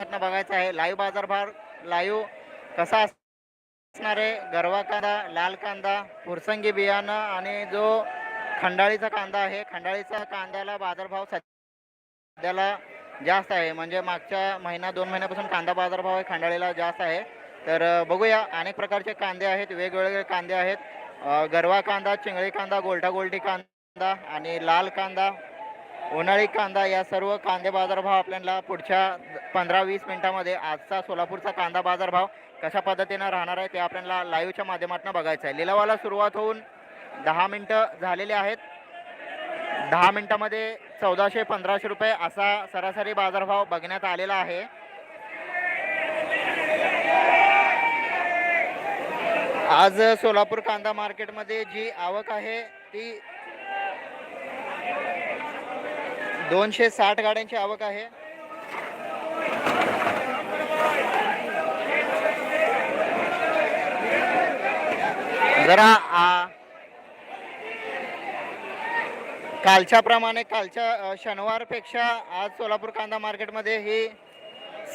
बघायचं आहे. लाईव्ह बाजारभाव लाईव्ह कसा असणार आहे? गरवा कांदा लाल कांदा फुरसंगी बियाणं आणि जो खंडाळीचा कांदा आहे खंडाळीचा कांद्याला बाजारभाव सध्याला जास्त आहे. म्हणजे मागच्या महिना दोन महिन्यापासून कांदा बाजारभाव आहे खंडाळीला जास्त आहे. तर बघूया. अनेक प्रकारचे कांदे आहेत वेगवेगळे कांदे आहेत. गरवा कांदा चिंगळी कांदा गोलटा गोलटी कांदा आणि लाल कांदा उन्हाळी कांदा या सर्व कांदे बाजारभाव आपल्याला पुढच्या पंधरा वीस मिनिटामध्ये आजचा सोलापूरचा कांदा बाजारभाव कशा पद्धतीनं राहणार आहे ते आपल्याला लाईव्हच्या माध्यमातून बघायचं आहे. लिलावाला सुरुवात होऊन दहा मिनटं झालेली आहेत. दहा मिनटामध्ये चौदाशे पंधराशे रुपये असा सरासरी बाजारभाव बघण्यात आलेला आहे. आज सोलापूर कांदा मार्केटमध्ये जी आवक आहे ती दोनशे साठ गाड्यांची आवक आहे. जरा आ, कालच्या प्रमाणे कालच्या शनिवारपेक्षा आज सोलापूर कांदा मार्केटमध्ये ही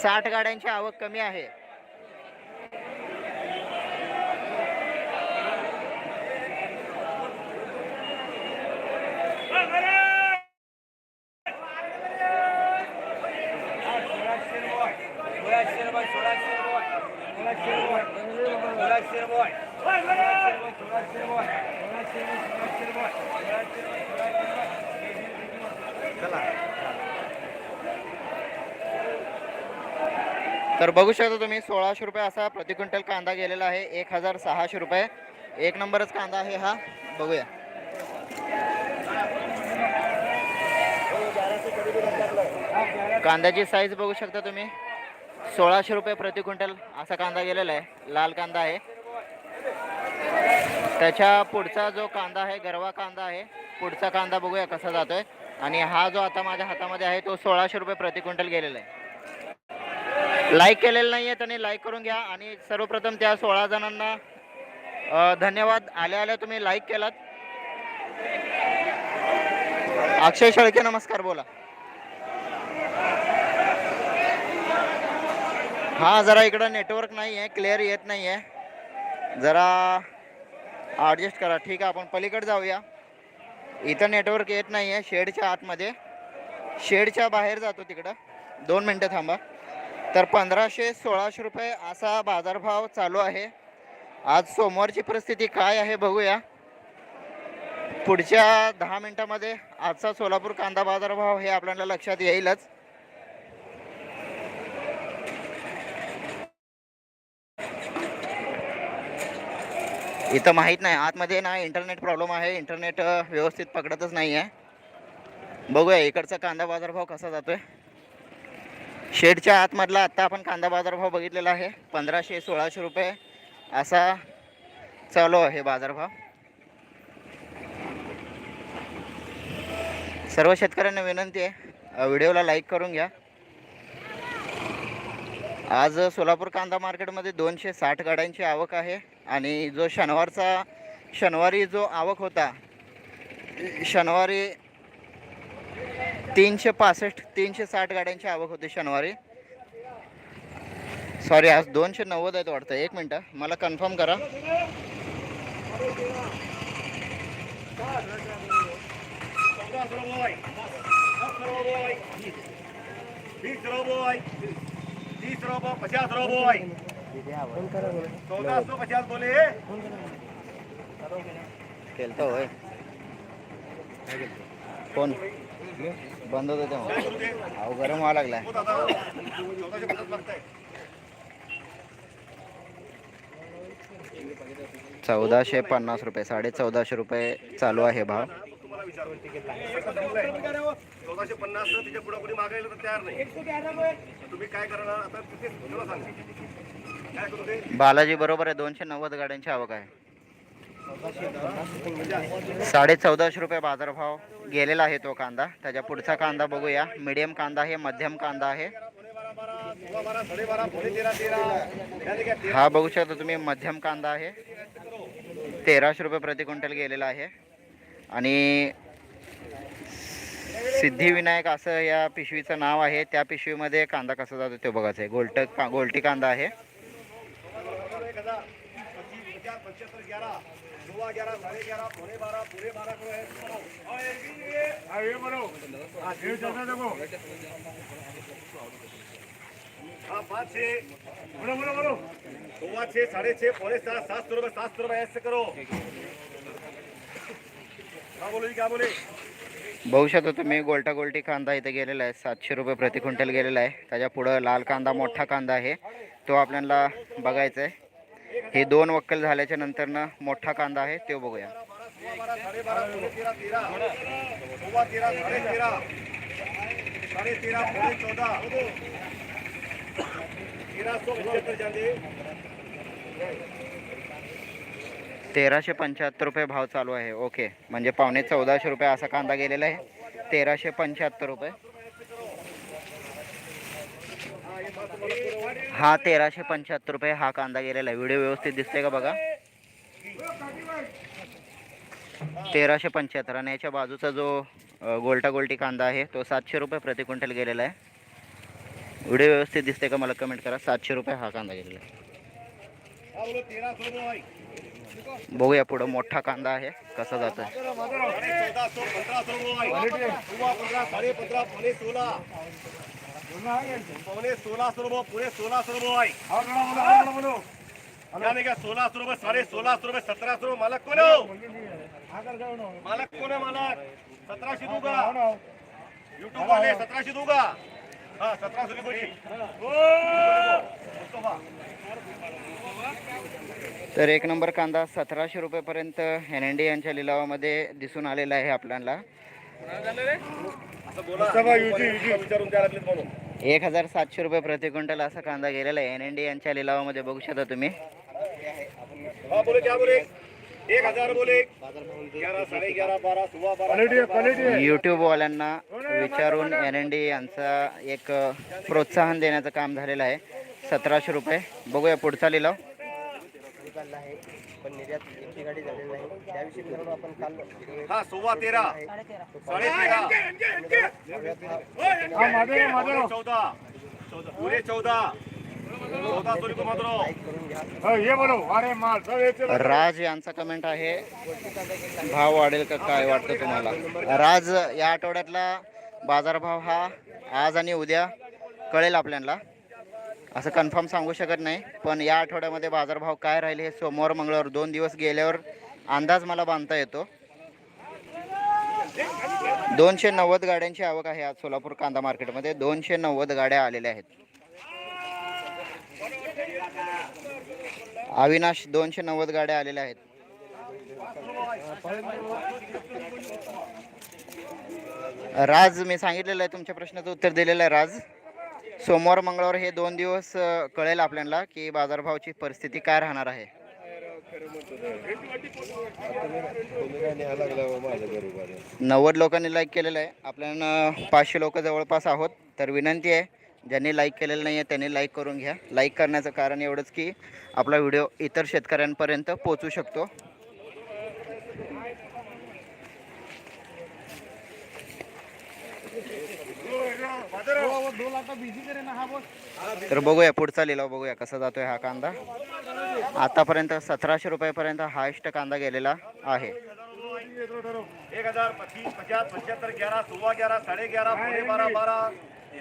साठ गाड्यांची आवक कमी आहे. बघू शकता तुम्ही सोळाशे रुपये असा प्रति क्विंटल कांदा गेलेला आहे. एक हजार सहाशे रुपये. एक नंबरच कांदा आहे हा. बघूया. कांद्याची साईज बघू शकता तुम्ही. सोळाशे रुपये प्रति क्विंटल असा कांदा गेलेला आहे. लाल कांदा आहे. त्याच्या पुढचा जो कांदा आहे गरवा कांदा आहे पुढचा कांदा बघूया कसा जातोय. आणि हा जो आता माझ्या हातामध्ये आहे तो सोळाशे रुपये प्रति क्विंटल गेलेला आहे. लाईक केलेलं नाही आहे त्यांनी लाईक करून घ्या. आणि सर्वप्रथम त्या सोळा जणांना धन्यवाद. आल्या आल्या तुम्ही लाईक केलात. अक्षय शेळके नमस्कार बोला. हा जरा इकडं नेटवर्क नाही आहे क्लिअर येत नाही आहे जरा ॲडजस्ट करा. ठीक आहे आपण पलीकडे जाऊया. इथं नेटवर्क येत नाही आहे शेडच्या आतमध्ये. शेडच्या बाहेर जातो तिकडं. दोन मिनटं थांबा. तर पंधराशे सोळाशे रुपये असा बाजारभाव चालू आहे. आज सोमवारची परिस्थिती काय आहे बघूया. पुढच्या दहा मिनटामध्ये आजचा सोलापूर कांदा बाजारभाव हे आपल्याला लक्षात येईलच. इथं माहीत नाही आतमध्ये ना इंटरनेट प्रॉब्लेम आहे इंटरनेट व्यवस्थित पकडतच नाही आहे बघूया इकडचा कांदा बाजारभाव कसा जातोय. शेडच्या आतमधला आत्ता आपण कांदा बाजारभाव बघितलेला आहे. पंधराशे सोळाशे रुपये असा चालू आहे बाजारभाव सर्व शेतकऱ्यांना विनंती आहे व्हिडिओला लाईक करून घ्या. आज सोलापूर कांदा मार्केटमध्ये दोनशे साठ गाड्यांची आवक आहे आणि जो शनिवारचा शनिवारी जो आवक होता शनिवारी तीनशे पासष्ट तीनशे साठ गाड्यांची आवक होती शनिवारी. सॉरी आज दोनशे नव्वद आहेत वाटतं. एक मिनटं मला कन्फर्म करा. केलतं होय. फोन बंद होतं तेव्हा. अहो गरम व्हावं लागलाय. चौदाशे पन्नास रुपये साडे चौदाशे रुपये चालू आहे भाव. तुम्हाला विचारतो चौदाशे पन्नास तिच्या पुढे कोणी मागायला तर तयार नाही. तुम्ही काय करणार? आता तिथे तुला सांगा काय करू ते? बालाजी बरोबर आहे दोनशे नव्वद गाड्यांची आवक आहे. साडे चौदाशे रुपये बाजारभाव गेलेला आहे तो कांदा. त्याच्या पुढचा कांदा बघूया. मीडियम कांदा आहे मध्यम कांदा आहे. हा बघू शकता तुम्ही मध्यम कांदा आहे. तेराशे रुपये प्रति क्विंटल गेलेला आहे. आणि सिद्धिविनायक असं या पिशवीचं नाव आहे. त्या पिशवीमध्ये कांदा कसा जातो तो बघायचं आहे गोलट का गोलटी कांदा आहे. एक ग्यारह साढ़े ग्यारह पौने बारह पूरे बारह को हाँ पाँच छः. बोलो बोलो बोलो. छः साढ़े छः पौने सात सात सौ रुपये सात सौ रुपये ऐसे करो. हाँ बोलो जी क्या बोले. बघू शकतो तुम्ही गोलटा गोलटी कांदा इथे गेलेला आहे. सातशे रुपये प्रति क्विंटल गेलेला आहे. त्याच्या पुढं लाल कांदा मोठा कांदा आहे. तो आपल्याला बघायचा आहे. हे दोन वक्कल झाल्याच्या नंतरनं मोठा कांदा आहे तो बघूया. तेराशे पंच्याहत्तर रुपये भाव चालू आहे. ओके. म्हणजे पावणे चौदाशे रुपये असा कांदा गेलेला आहे. तेराशे पंच्याहत्तर रुपये. हा तेराशे पंच्याहत्तर रुपये हा कांदा गेलेला आहे. व्हिडिओ व्यवस्थित दिसते का बघा? तेराशे पंच्याहत्तर आणि याच्या बाजूचा जो गोलटा गोलटी कांदा आहे तो सातशे रुपये प्रति क्विंटल गेलेला आहे. व्हिडिओ व्यवस्थित दिसते का मला कमेंट करा. सातशे रुपये हा कांदा गेलेला आहे. बघूया पुढं मोठा कांदा आहे कसा जातोय आहे. चौदह सौ सुरू भाई सुबह पंद्रह साढ़े पंद्रह पौने सोलह पौने मला सौ रुपये पूरे सोलह सौ रुपये भाई क्या सोलह सौ रुपये साढ़े सोलह सौ रुपये सत्रह सौ मालक मालक मालक सत्रह से दूंगा यूट्यूब वाले सत्रह से दूंगा हाँ सत्रह सौ रुपये तर एक नंबर कांदा सतराशे रुपयेपर्यंत एन एन डी यांच्या लिलावामध्ये दिसून आलेला आहे आपल्याला. एक हजार सातशे रुपये प्रति क्विंटल असा कांदा गेलेला आहे. एन एन डी यांच्या लिलावामध्ये बघू शकता तुम्ही. हाँ बोले क्या बोले? एक हजार बोले ग्यारह साढ़े ग्यारह बारह सुबह बारह यूट्यूबवाल्यांना विचारून एन एन डी यांचा एक प्रोत्साहन देण्याचं काम झालेलं आहे. सतराशे रुपये. बघूया पुढचा लिलाव. झालेली आहे. त्याविषयी मित्रांनो आपण काल हाँ सुबह तेरह साढ़े तेरह पूरे घ्या राज यांचा कमेंट आहे. भाव वाढेल का काय वाटतं तुम्हाला? राज या आठवड्यातला बाजारभाव हा आज आणि उद्या कळेल आपल्याला असं कन्फर्म सांगू शकत नाही पण या आठवड्यामध्ये बाजारभाव काय राहील हे सोमवार मंगळवार दोन दिवस गेल्यावर अंदाज मला बांधता येतो. दोनशे नव्वद गाड्यांची आवक आहे आज सोलापूर कांदा मार्केटमध्ये. दोनशे नव्वद गाड्या आलेल्या आहेत. अविनाश दोनशे नव्वद गाड्या आलेल्या आहेत. राज मी सांगितलेलं आहे तुमच्या प्रश्नाचं उत्तर दिलेलं आहे राज. सोमवार मंगळवार हे दोन दिवस कळेल आपल्याला की बाजारभावाची परिस्थिती काय राहणार आहे. नव्वद लोकांनी लाईक केलेलं आहे. आपल्याला पाचशे लोक जवळपास आहोत. तर विनंती आहे ज्यांनी लाईक केलेलं नाही आहे त्यांनी लाईक करून घ्या. लाईक करण्याचं कारण एवढंच की आपला व्हिडिओ इतर शेतकऱ्यांपर्यंत पोचू शकतो. तर बघूया पुढचा लिलाव बघूया कसा जातोय हा कांदा. आतापर्यंत सतराशे रुपयापर्यंत हायस्ट कांदा गेलेला आहे. एक हजार पच्चीस पचास पचहत्तर ग्यारह सुबह ग्यारह साढ़े ग्यारह पौने बारह बारह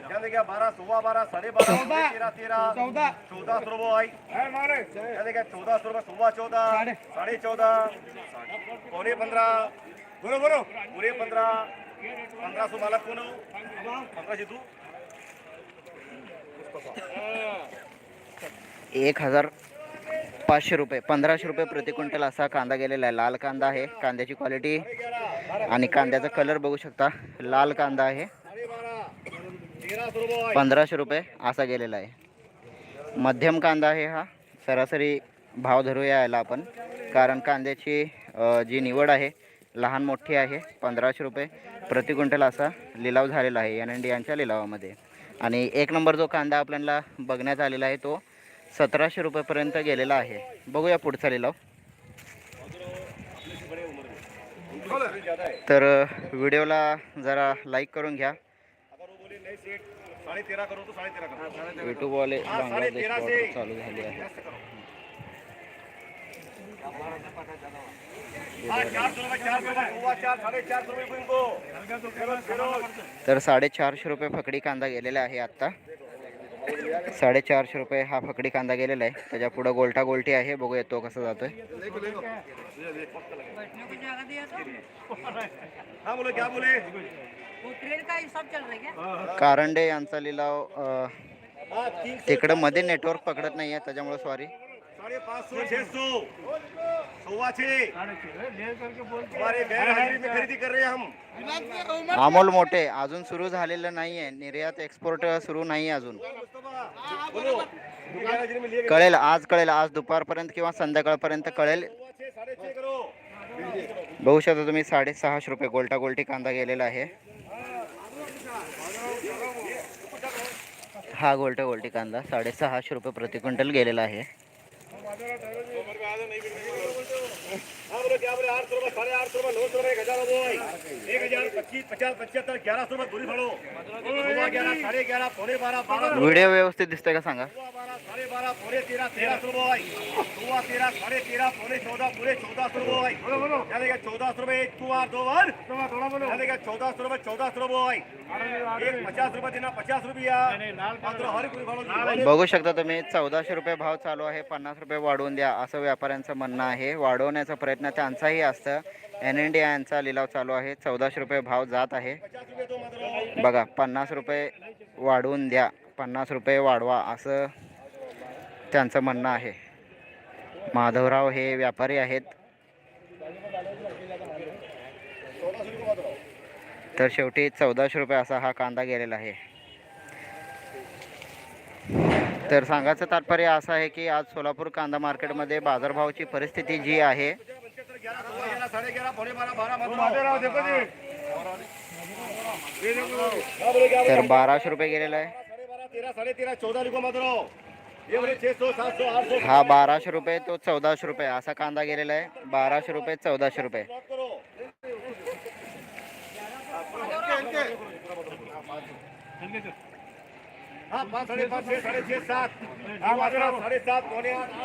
क्या देगा बारह सुबह बारह साढ़े बारह तेरह तेरह चौदह चौदह सौ रुपये आई क्या देगा चौदह सौ रुपये सुबह चौदह साढ़े चौदह पौने पंद्रह बोलो बोलो पूरे पंद्रह पंद्रह सौ मालक कौन पंद्रह एक हजार पाचशे रुपये पंधराशे रुपये प्रति क्विंटल असा कांदा गेलेला आहे. लाल कांदा आहे कांद्याची क्वालिटी आणि कांद्याचा कलर बघू शकता. लाल कांदा आहे. पंधराशे रुपये असा गेलेला आहे. मध्यम कांदा आहे हा. सरासरी भाव धरूया यायला आपण. कारण कांद्याची जी निवड आहे लहान मोठी आहे पंधराशे रुपये प्रति क्विंटल असा लिलाव झालेला आहे. एन एन डी यांच्या लिलावामध्ये. आणि एक नंबर जो कांदा आपल्याला बघण्यात आलेला आहे तो सतराशे रुपयेपर्यंत गेलेला आहे. बघूया पुढचा लिलाव. तर व्हिडिओला जरा लाईक करून घ्या. युट्यूबवाले बांगलादेश चालू झाली आहे. तर साडेचारशे रुपये फकडी कांदा गेलेला आहे आत्ता. साडेचारशे रुपये हा फकडी कांदा गेलेला आहे. त्याच्या पुढं गोलटा गोलटी आहे. बघूया तो कसा जातोय. कारंडे यांचा लिलाव तिकडं मध्ये नेटवर्क पकडत नाही आहे त्याच्यामुळे सॉरी हैं अमोल मोठे अजून सुरू झालेलं नाही आहे निर्यात एक्सपोर्ट सुरू नाही आहे अजून कळेल आज कळेल आज दुपारपर्यंत किंवा संध्याकाळपर्यंत कळेल. बघू शकता तुम्ही साडेसहाशे रुपये गोलटा गोलटी कांदा गेलेला आहे. हा गोलटा गोलटी कांदा साडेसहाशे रुपये प्रति क्विंटल गेलेला आहे. ਮੇਰਾ ਡਰਾਈਵਰ ਨਹੀਂ ਉਹ ਮਰਵਾ ਦੇ ਨਹੀਂ ਵੀਰ ਜੀ हाँ बोलो क्या बोले आठ सौ रुपये साढ़े आठ सौ रुपये नौ सौ रुपये एक हजार बोल एक हजार पच्चीस पचास पचहत्तर ग्यारह सौ रुपये दूरी सुबह ग्यारह साढ़े ग्यारह पौने बारह बारह व्हिडिओ व्यवस्थित दिसतोय का सांगा? बारह साढ़े बारह पौने तेरह तेरह सौ रुपये सुबह तेरह साढ़े तेरह पौने चौदह पूरे चौदह सौ रुपये चौदह सौ रुपये एक कुमार दो बार। यानी कि चौदह सौ रुपये चौदह सौ रुपये एक पचास रुपये देना पचास रुपया। बघू शकता तुम्ही चौदाशे रुपये भाव चालू आहे पन्नास रुपये वाढवून द्या असं व्यापाऱ्यांचं म्हणणं आहे. वाढवण्याचा प्रयत्न त्यांचाही असतं. एन एन डी यांचा लिलाव चालू आहे. चौदाशे रुपये भाव जात आहे. बघा पन्नास रुपये वाढवून द्या. पन्नास रुपये वाढवा असं त्यांचं म्हणणं आहे. माधवराव हे व्यापारी आहेत. तर शेवटी चौदाशे रुपये असा हा कांदा गेलेला आहे. तर सांगायचं तात्पर्य असं आहे की आज सोलापूर कांदा मार्केटमध्ये बाजारभावाची परिस्थिती जी आहे तर बाराशे रुपये गेलेला आहे. हा बाराशे रुपये तो चौदाशे रुपये असा कांदा गेलेला आहे. बाराशे रुपये चौदाशे रुपये.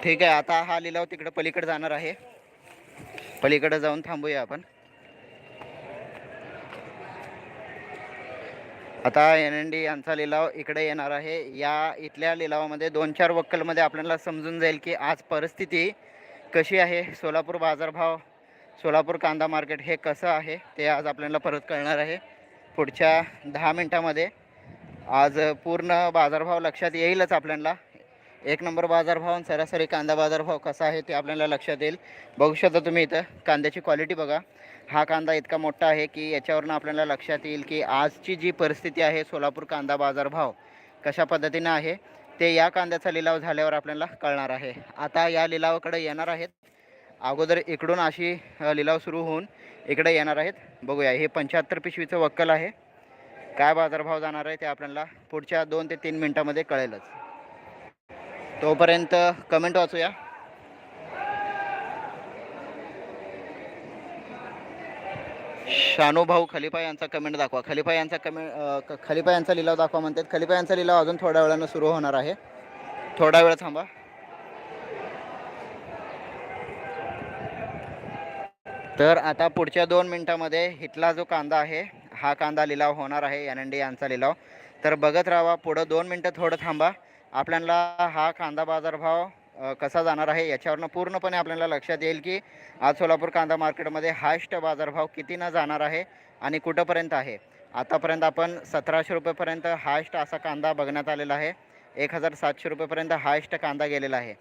ठीक आहे आता हा लिलाव तिकडे पलीकडे जाणार आहे. पलीकडे जाऊन थांबूया आपण. आता एन एन डी यांचा लिलाव इकडे येणार आहे. या इथल्या लिलावामध्ये दोन चार वक्कलमध्ये आपल्याला समजून जाईल की आज परिस्थिती कशी आहे. सोलापूर बाजारभाव सोलापूर कांदा मार्केट हे कसं आहे ते आज आपल्याला परत कळणार आहे. पुढच्या दहा मिनटामध्ये आज पूर्ण बाजारभाव लक्षात येईलच आपल्याला. एक नंबर बाजारभाव आणि सरासरी कांदा बाजारभाव कसा आहे ते आपल्याला लक्षात येईल. बघू शकता तुम्ही इथं कांद्याची क्वालिटी बघा. हा कांदा इतका मोठा आहे की याच्यावरनं आपल्याला लक्षात येईल की आजची जी परिस्थिती आहे सोलापूर कांदा बाजारभाव कशा पद्धतीनं आहे ते या कांद्याचा लिलाव झाल्यावर आपल्याला कळणार आहे. आता या लिलावाकडे येणार आहेत. अगोदर इकडून अशी लिलाव सुरू होऊन इकडे येणार आहेत. बघूया हे पंच्याहत्तर पिशवीचं वक्कल आहे. काय बाजारभाव जाणार आहे ते आपल्याला पुढच्या दोन ते तीन मिनटामध्ये कळेलच. तोपर्यंत कमेंट वाचूया. शानूभाऊ खलिफा यांचा कमेंट दाखवा. खलिफा यांचा कमेंट खलिफा यांचा लिलाव दाखवा म्हणतात. खलिफा यांचा लिलाव अजून थोड्या वेळानं सुरू होणार आहे. थोडा वेळ थांबा. तर आता पुढच्या दोन मिनटामध्ये इथला जो कांदा आहे हा कांदा लिलाव होणार आहे एन एन डी यांचा लिलाव. तर बघत राहा पुढं दोन मिनटं थोडं थांबा. आपल्याला हा कांदा बाजारभाव कसा जाणार आहे याच्यावरनं पूर्णपणे आपल्याला लक्षात येईल की आज सोलापूर कांदा मार्केटमध्ये हायस्ट बाजारभाव कितीनं जाणार आहे आणि कुठंपर्यंत आहे. आतापर्यंत आपण सतराशे रुपयेपर्यंत हायस्ट असा कांदा बघण्यात आलेला आहे. एक हजार सातशे रुपयेपर्यंत हायस्ट कांदा गेलेला आहे.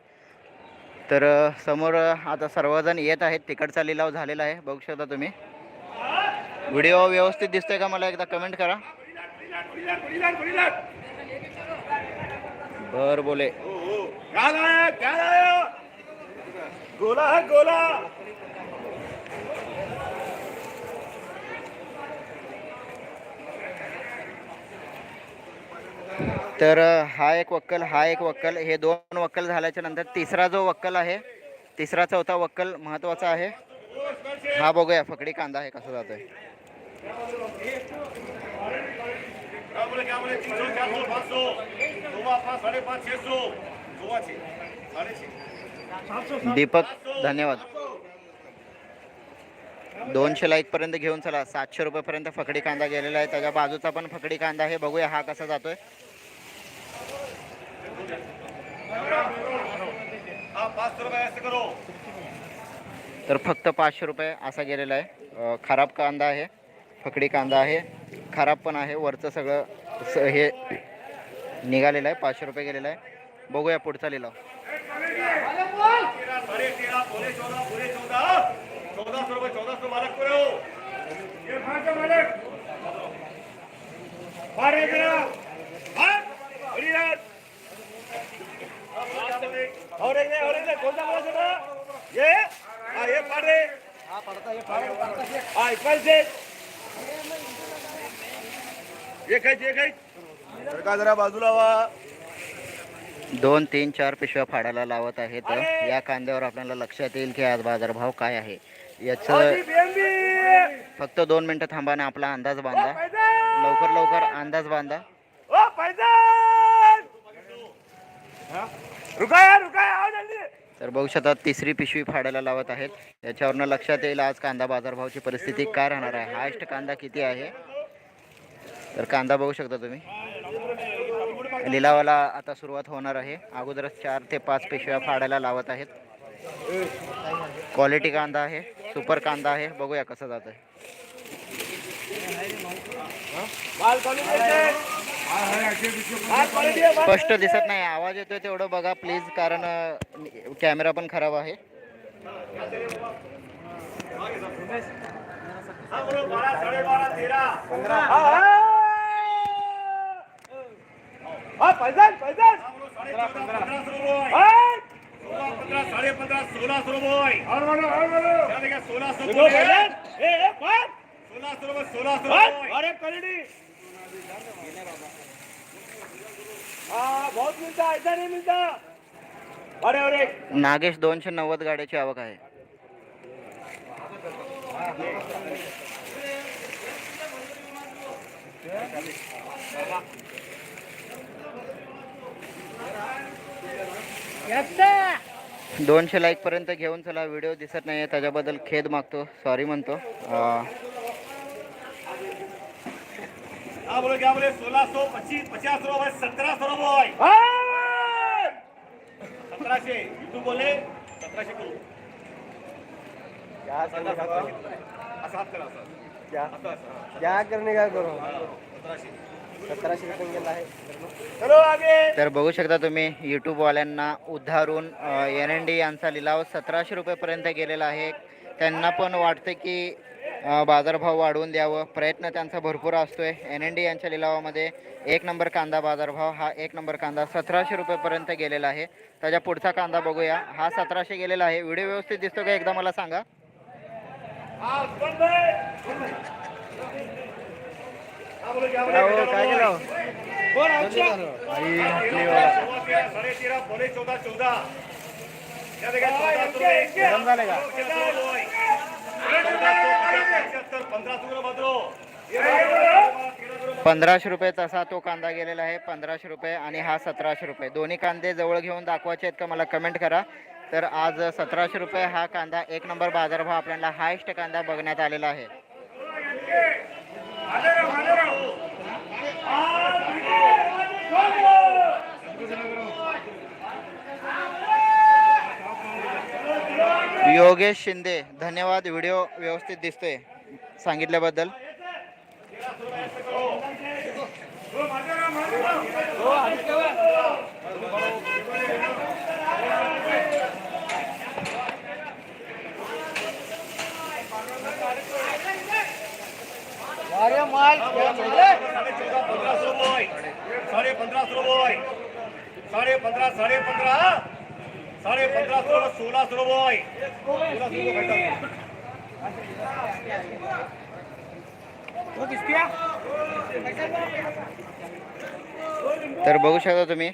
तर समोर आता सर्वजण येत आहेत. तिकडचा लिलाव झालेला आहे. बघू शकता तुम्ही. व्हिडिओ व्यवस्थित दिसतोय का मला एकदा कमेंट करा. बर बोले. क्या लाया क्या लाया गोला है गोला तर हा एक वक्कल हा एक वक्कल. हे दोन वक्कल झाल्याच्यानंतर तिसरा जो वक्कल आहे तिसरा चौथा वक्कल महत्त्वाचा आहे. हा बघूया फकडी कांदा आहे कसा जातोय. क्या बोले क्या बोले तीन सौ चार सौ पाँच सौ सोवा पाँच साढ़े पाँच छः सौ सोवा छः साढ़े छः दीपक धन्यवाद. दोनशे लाईक पर्यंत घेऊन चला. सातशे रुपयेपर्यंत फकडी कांदा गेलेला आहे. त्याच्या बाजूचा पण फकडी कांदा आहे. बघूया हा कसा जातोय. पाँच सौ रुपये ऐसे करो. तर फक्त पाचशे रुपये असा गेलेला आहे. खराब कांदा आहे. फकडी कांदा आहे खराब पण आहे वरचं सगळं स हे निघालेलं आहे पाचशे रुपये गेलेलं आहे. बघूया पुढचा लिलाव. तेरह साढ़े तेरह ये एक एक जरा बाजूला वा दोन तीन चार पिशव्या फाडायला लावत आहे तर या कांद्यावर आपल्याला लक्षात येईल की आज बाजारभाव काय आहे. याचं फक्त दोन मिनटं थांबा आणि आपला अंदाज बांधा. लवकर लवकर अंदाज बांधा. रुका रुका तर बघू शकता तिसरी पिशवी फाडायला लावत आहेत. याच्यावरनं लक्षात येईल आज कांदा बाजारभावाची परिस्थिती काय राहणार आहे. हायस्ट कांदा किती आहे? तर कांदा बघू शकता तुम्ही. लिलावाला आता सुरुवात होणार आहे. अगोदरच चार ते पाच पिशव्या फाडायला लावत आहेत. क्वालिटी कांदा आहे. सुपर कांदा आहे. बघूया कसं जात आहे स्पष्ट दिसत नाही आवाज येतोय तेवढं बघा प्लीज कारण कॅमेरा पण खराब आहे. सोळा सोळा सोळा सोळा अरे क्वालिटी बहुत मिलता ऐसा नहीं मिलता। अरे अरे। नागेश दोनशे नव्वद गाड्याची आवक आहे. दोनशे लाईक पर्यंत घेऊन चला. व्हिडिओ दिसत नाही त्याच्याबद्दल खेद मागतो. सॉरी म्हणतो. अं, बोलो क्या बोले सोलह सौ पच्चीस पचास रुपये सत्रह सौ रुपये सतराशे तू बोले सतराशे करू. क्या करने का करो? असं हात करा असं क्या असं असं क्या करने का करो? सतराशे. सतराशे रुपये गेला आहे. चलो आगे. तर बघू शकता तुम्ही यूट्यूबवाल्यांना उद्धारून एन एन डी यांचा लिलाव सतराशे रुपयेपर्यंत गेलेला आहे. त्यांना पण वाटतं की बाजारभाव वाढवून द्यावं. प्रयत्न त्यांचा भरपूर असतोय. एन एन डी यांच्या लिलावामध्ये एक नंबर कांदा बाजारभाव हा एक नंबर कांदा सतराशे रुपयेपर्यंत गेलेला आहे. त्याच्या पुढचा कांदा बघूया. हा सतराशे गेलेला आहे. व्हिडिओ व्यवस्थित दिसतो का? एकदा मला सांगा. क्या केलं? चौदा चौदा. झाले का? पंधराशे रुपये तसा तो कांदा गेलेला आहे पंधराशे रुपये आणि हा सतराशे रुपये. दोन्ही कांदे जवळ घेऊन दाखवायचे आहेत का मला कमेंट करा. तर आज सतराशे रुपये हा कांदा एक नंबर बाजारभाव आपल्याला हायस्ट कांदा बघण्यात आलेला आहे. योगेश शिंदे धन्यवाद. व्हिडिओ व्यवस्थित दिसतोय सांगितल्याबद्दल. साडे पंधरा साडे पंधरा. साडे पंधरा सोळा सोळा सौ रुपये तर बघू शकता तुम्ही.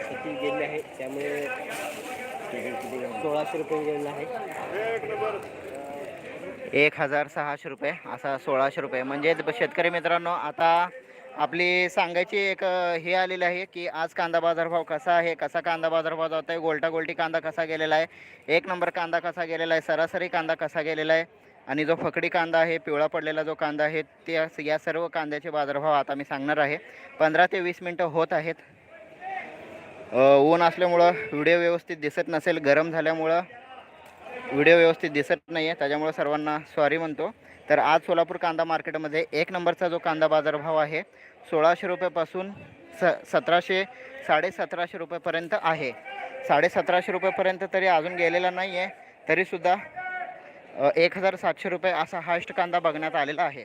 शेती गेली आहे त्यामुळे सोळाशे रुपये गेलेला आहे. एक हजार सहाशे रुपये असा सोळाशे रुपये. म्हणजे शेतकरी मित्रांनो आता आपली सांगायची एक हे आलेलं आहे की आज कांदा बाजारभाव कसा आहे कसा कांदा बाजारभाव जात आहे गोलटा गोलटी कांदा कसा गेलेला आहे एक नंबर कांदा कसा गेलेला आहे सरासरी कांदा कसा गेलेला आहे आणि जो फकडी कांदा आहे पिवळा पडलेला जो कांदा आहे त्या या सर्व कांद्याचे बाजारभाव आता मी सांगणार आहे. पंधरा ते वीस मिनटं होत आहेत. ऊन असल्यामुळं व्हिडिओ व्यवस्थित दिसत नसेल गरम झाल्यामुळं व्हिडिओ व्यवस्थित दिसत नाही आहे त्याच्यामुळं सर्वांना सॉरी म्हणतो. तर आज सोलापूर कांदा मार्केटमध्ये एक नंबरचा जो कांदा बाजारभाव आहे सोळाशे रुपयेपासून स सतराशे साडेसतराशे रुपयेपर्यंत आहे. साडेसतराशे रुपयेपर्यंत तरी अजून गेलेला नाही आहे तरीसुद्धा एक हजार सातशे रुपये असा हायस्ट कांदा बघण्यात आलेला आहे.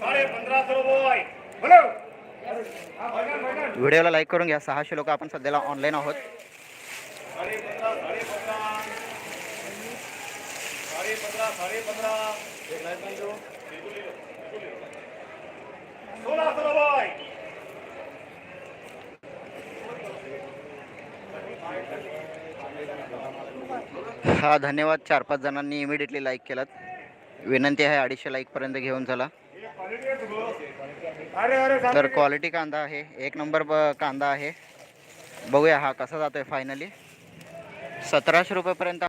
साडे व्हिडिओला लाईक करून घ्या सहाशे लोक आपण सध्याला ऑनलाईन आहोत साडे पंधरा साडे पंधरा एक हा धन्यवाद. चार पाच जणांनी इमिडिएटली लाईक केलात. विनंती आहे अडीचशे लाईकपर्यंत घेऊन चला. अरे अरे तर क्वालिटी कांदा आहे. एक नंबर कांदा आहे. बघूया हा कसा जातोय फायनली सतराशे रुपयेपर्यंत